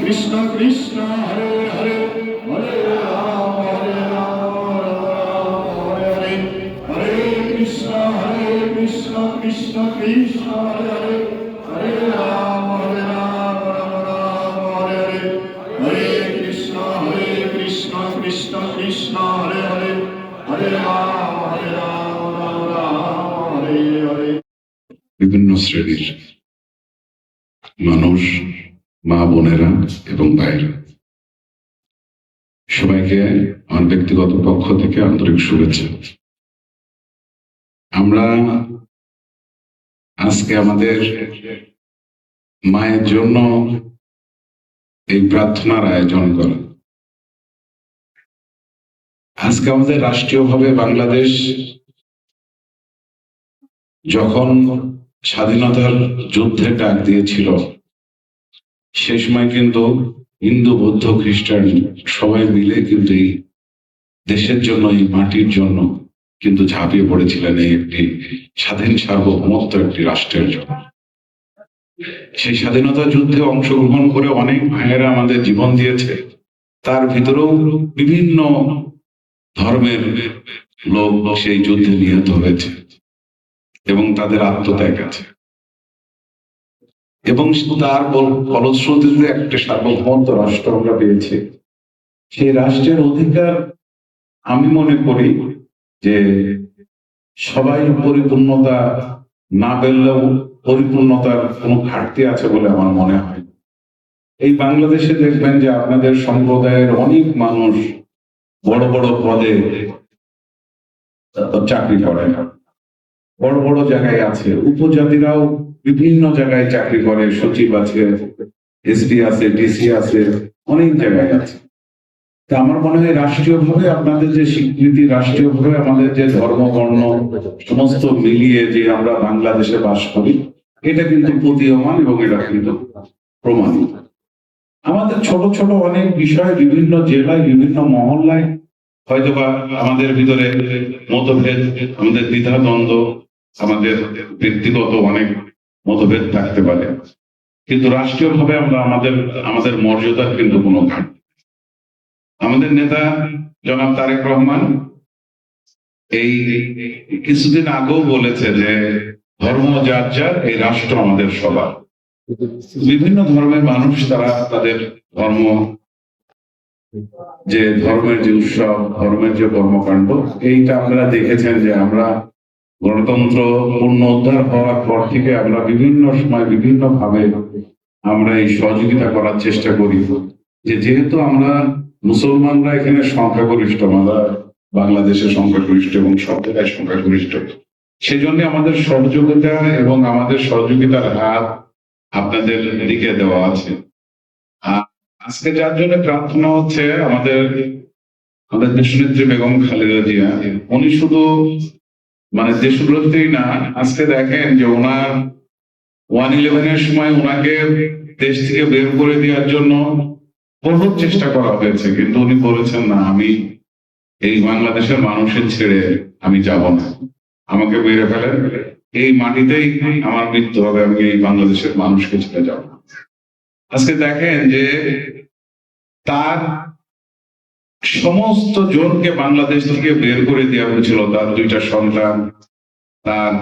কৃষ্ণ কৃষ্ণ, হরে হরে হরে রাম হরে রাম, হরে হরে হরে কৃষ্ণ হরে কৃষ্ণ কৃষ্ণ কৃষ্ণ, হরে হরে হরে রাম হরে রাম রাম রাম, হরে হরে হরে কৃষ্ণ হরে কৃষ্ণ কৃষ্ণ কৃষ্ণ, হরে হরে হরে রাম হরে রাম রাম রাম, হরে হরে। বিভিন্ন শ্রেণির মানুষ মা বোনেরা এবং ভাইরা। সবাইকে আমার ব্যক্তিগত পক্ষ থেকে আন্তরিক শুভেচ্ছা। আমরা আজকে আমাদের মায়ের জন্য এই প্রার্থনার আয়োজন করা। আজকে আমাদের রাষ্ট্রীয়ভাবে বাংলাদেশ যখন স্বাধীনতার যুদ্ধের ডাক দিয়েছিল সে সময় কিন্তু হিন্দু, বৌদ্ধ, খ্রিস্টান সবাই মিলে কিন্তু এই দেশের জন্য, এই মাটির জন্য কিন্তু ঝাঁপিয়ে পড়েছিলেন এই একটি স্বাধীন সার্বভৌমত্ব একটি রাষ্ট্রের জন্য। সেই স্বাধীনতা যুদ্ধে অংশগ্রহণ করে অনেক ভাইয়েরা আমাদের জীবন দিয়েছে। তার ভিতরেও বিভিন্ন ধর্মের লোক সেই যুদ্ধে নিহত হয়েছে এবং তাদের আত্মত্যাগ আছে। এবং তার ফলশ্রুতিতে একটা সার্বভৌমত্ব রাষ্ট্র আমরা পেয়েছি। সেই রাষ্ট্রের অধিকার আমি মনে করি যে সবাই পরিপূর্ণতা না পেলেও পরিপূর্ণতার কোনো ঘাটতি আছে বলে আমার মনে হয়। এই বাংলাদেশে দেখবেন যে আপনাদের সম্প্রদায়ের অনেক মানুষ বড় বড় পদে চাকরি করে বড় বড় জায়গায় আছে। উপজাতিরাও বিভিন্ন জায়গায় চাকরি করে, সচিব আছে এসডি আছে ডিসি আছে, অনেক জায়গায় আছে। তা আমার মনে হয় রাষ্ট্রীয়ভাবে আপনাদের যে স্বীকৃতি, রাষ্ট্রীয়ভাবে আমাদের যে ধর্ম, বর্ণ সমস্ত মিলিয়ে যে আমরা বাংলাদেশে বাস করি, এটা কিন্তু প্রতীয়মান এবং এটা কিন্তু প্রমাণিত। আমাদের ছোট ছোট অনেক বিষয় বিভিন্ন জেলায়, বিভিন্ন মহল্লায়, হয়তোবা আমাদের ভিতরে মতভেদ, আমাদের দ্বিধা দ্বন্দ্ব আমাদের ব্যক্তিগত অনেক মতভেদ থাকতে পারে। কিন্তু রাষ্ট্রীয়ভাবে আমরা আমাদের আমাদের মর্যাদার কিন্তু কোনো ঘাটতি আমাদের নেতা জনাব তারেক রহমান এই কিছুদিন আগেও বলেছে যে ধর্ম যার যার, এই রাষ্ট্র আমাদের সবার। বিভিন্ন ধর্মের মানুষ তারা তাদের ধর্ম, যে ধর্মের যে উৎসব, ধর্মের যে কর্মকাণ্ড, এইটা আপনারা দেখেছেন যে আমরা গণতন্ত্র পূর্ণ উদ্ধার হওয়ার পর থেকে আমরা বিভিন্ন সময় বিভিন্ন ভাবে আমরা এই সহযোগিতা করার চেষ্টা করি। যে যেহেতু আমরা মুসলমানরা এখানে সংখ্যাগরিষ্ঠ, আমরা বাংলাদেশের সংখ্যাগরিষ্ঠ এবং সব জায়গায় সংখ্যাগরিষ্ঠ। সেজন্য আমাদের সহযোগিতা এবং আমাদের সহযোগিতার হাত আপনাদের দিকে দেওয়া আছে। আজকে যার জন্য প্রার্থনা হচ্ছে আমাদের আমাদের দেশনেত্রী বেগম খালেদা জিয়া। উনি শুধু মানে যে দেশগুলোতেই না, আজকে দেখেন যে ওনার ওয়ান ইলেভেনের সময় ওনাকে দেশ থেকে বের করে দেওয়ার জন্য বহু চেষ্টা করা হয়েছে, কিন্তু উনি বলেছেন, না, আমি এই বাংলাদেশের মানুষের ছেড়ে আমি যাব না। আমাকে মেরে ফেলেন। এই মাটিতেই আমার মৃত্যু হবে, আমি এই বাংলাদেশের মানুষকে ছেড়ে যাব আজকে দেখেন যে তার সমস্ত জনকে বাংলাদেশ থেকে বের করে দেওয়া হয়েছিল। তার দুইটা সন্তান, তার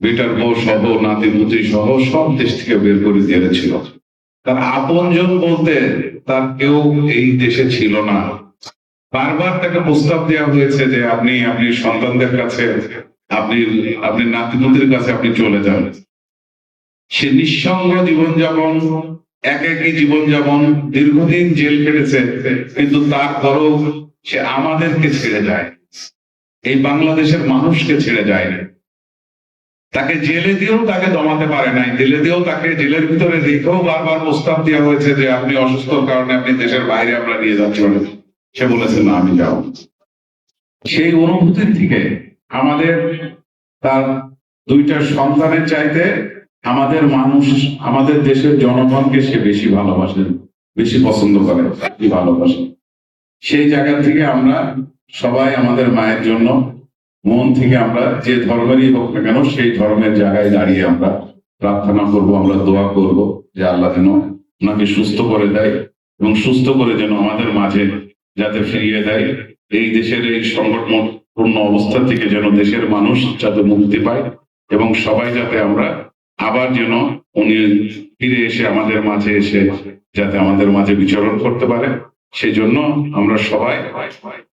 বেটার বউ সহ, নাতি, পুত্রী সহ সব দেশ থেকে বের করে দেওয়া হয়েছিল। তার আপনজন বলতে তার কেউ এই দেশে ছিল না। বারবার তাকে প্রস্তাব দেওয়া হয়েছে যে আপনি আপনি সন্তানদের কাছে, আপনি আপনি নাতি পুত্রের কাছে আপনি চলে যান। সে নিঃসঙ্গ জীবনযাপন এক একই জীবনযাপন দীর্ঘদিন জেল কেটেছে কিন্তু তার ধরো সে আমাদেরকে ছেড়ে যায়। এই বাংলাদেশের মানুষকে ছেড়ে যায় না। তাকে জেলে দিয়েও তাকে দমাতে পারে নাই, জেলে দিয়েও তাকে জেলের ভিতরে রেখেও বারবার প্রস্তাব দেওয়া হয়েছে যে আপনি অসুস্থর কারণে আপনি দেশের বাইরে আমরা নিয়ে যাচ্ছি সে বলেছে, না, আমি যাব সেই অনুভূতির থেকে আমাদের তার দুইটা সন্তানের চাইতে আমাদের মানুষ, আমাদের দেশের জনগণকে সে বেশি ভালোবাসেন, বেশি পছন্দ করে ভালোবাসে সেই জায়গা থেকে আমরা সবাই আমাদের মায়ের জন্য, মন থেকে আমরা যে ধর্মেরই হোক না কেন, সেই ধর্মের জায়গায় দাঁড়িয়ে আমরা প্রার্থনা করব, আমরা দোয়া করব যে আল্লাহ যেন ওনাকে সুস্থ করে দেয় এবং সুস্থ করে যেন আমাদের মাঝে যাতে ফিরিয়ে দেয়, এই দেশের এই সংকটপূর্ণ অবস্থা থেকে যেন দেশের মানুষ যাতে মুক্তি পায় এবং সবাই যাতে আমরা আবার যেন উনি ফিরে এসে আমাদের মাঝে এসে যাতে আমাদের মাঝে বিচরণ করতে পারে। সেই জন্য আমরা সবাই,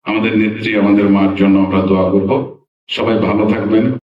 আমাদের নেত্রী, আমাদের মার জন্য আমরা দোয়া করব। সবাই ভালো থাকবেন।